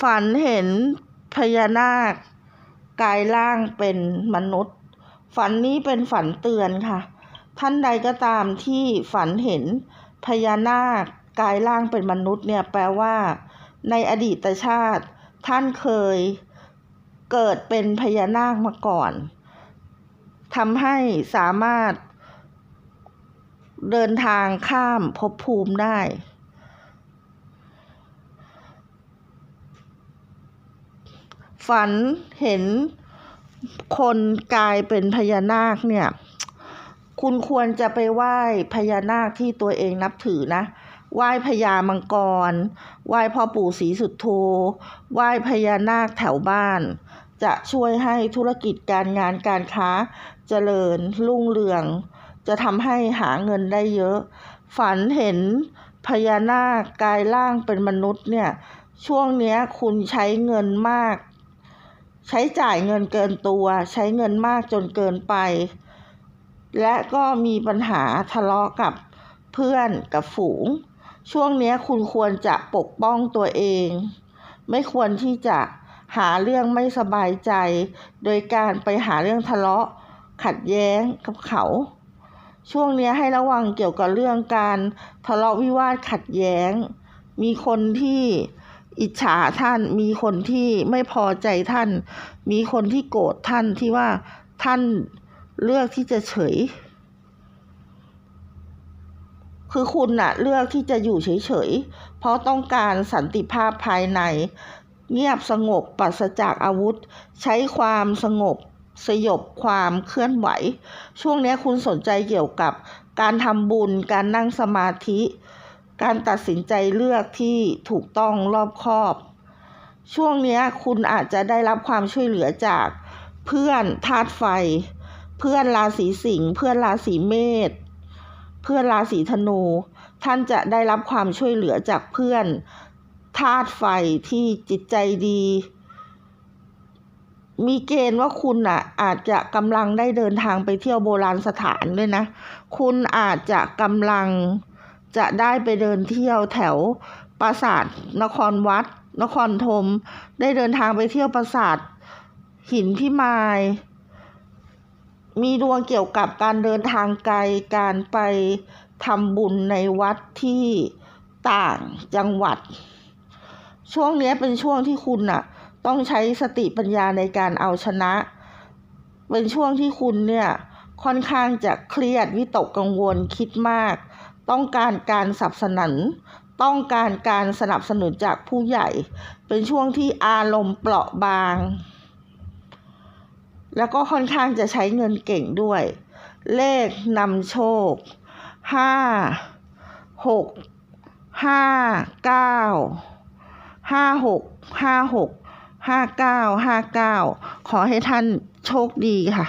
ฝันเห็นพญานาคกายร่างเป็นมนุษย์ ฝันนี้เป็นฝันเตือนค่ะ ท่านใดก็ตามที่ฝันเห็นพญานาคกายร่างเป็นมนุษย์เนี่ยแปลว่า ในอดีตชาติ ท่านเคยเกิดเป็นพญานาคมาก่อนทำให้สามารถเดินทางข้ามภพภูมิได้ ฝันเห็นคนกลายเป็นพญานาคเนี่ย คุณควรจะไปไหว้พญานาคที่ตัวเองนับถือนะไหว้พญามังกรไหว้พ่อปู่ศรีสุดโธไหว้พญานาคแถวบ้าน จะช่วยให้ธุรกิจการงานการค้าเจริญรุ่งเรือง จะทำให้หาเงินได้เยอะ ฝันเห็นพญานาคกลายร่างเป็นมนุษย์เนี่ย ช่วงเนี้ยคุณใช้เงินมาก ใช้จ่ายเงินเกินตัว ใช้เงินมากจนเกินไป และก็มีปัญหาทะเลาะกับเพื่อนกับฝูง ช่วงนี้คุณควรจะปกป้องตัวเอง ไม่ควรที่จะหาเรื่องไม่สบายใจ โดยการไปหาเรื่องทะเลาะ ขัดแย้งกับเขา ช่วงนี้ให้ระวังเกี่ยวกับเรื่องการทะเลาะวิวาทขัดแย้ง มีคนที่ อิจฉาท่าน มีคนที่ไม่พอใจท่าน มีคนที่โกรธท่านที่ว่าท่านเลือกที่จะเฉย คือคุณน่ะ เลือกที่จะอยู่เฉยๆ เพราะต้องการสันติภาพภายใน เงียบสงบปราศจากอาวุธ ใช้ความสงบ สยบความเคลื่อนไหว ช่วงนี้คุณสนใจเกี่ยวกับการทำบุญ การนั่งสมาธิ การตัดสินใจเลือกที่ถูกต้องรอบคอบ ช่วงนี้คุณอาจจะได้รับความช่วยเหลือจากเพื่อนธาตุไฟ เพื่อนราศีสิงห์เพื่อนราศีเมษเพื่อนราศีธนู ท่านจะได้รับความช่วยเหลือจากเพื่อนธาตุไฟที่จิตใจดี มีเกณฑ์ว่าคุณอะอาจจะกำลังได้เดินทางไปเที่ยวโบราณสถานด้วยนะ คุณอาจจะกำลัง จะได้ไปเดินเที่ยวแถวปราสาทนครวัด นครธมได้เดินทางไปเที่ยวปราสาทหินพิมาย มีดวงเกี่ยวกับการเดินทางไกลการไปทำบุญในวัดที่ต่างจังหวัด ช่วงนี้เป็นช่วงที่คุณน่ะ ต้องใช้สติปัญญาในการเอาชนะ เป็นช่วงที่คุณเนี่ยค่อนข้างจะเครียดวิตกกังวลคิดมาก ต้องการการสนับสนุน ต้องการการสนับสนุนจากผู้ใหญ่ เป็นช่วงที่อารมณ์เปราะบาง แล้วก็ค่อนข้างจะใช้เงินเก่งด้วย เลขนำโชคห้าหกห้าเก้าห้าหกห้าหกห้าเก้าห้าเก้าขอให้ท่านโชคดีค่ะ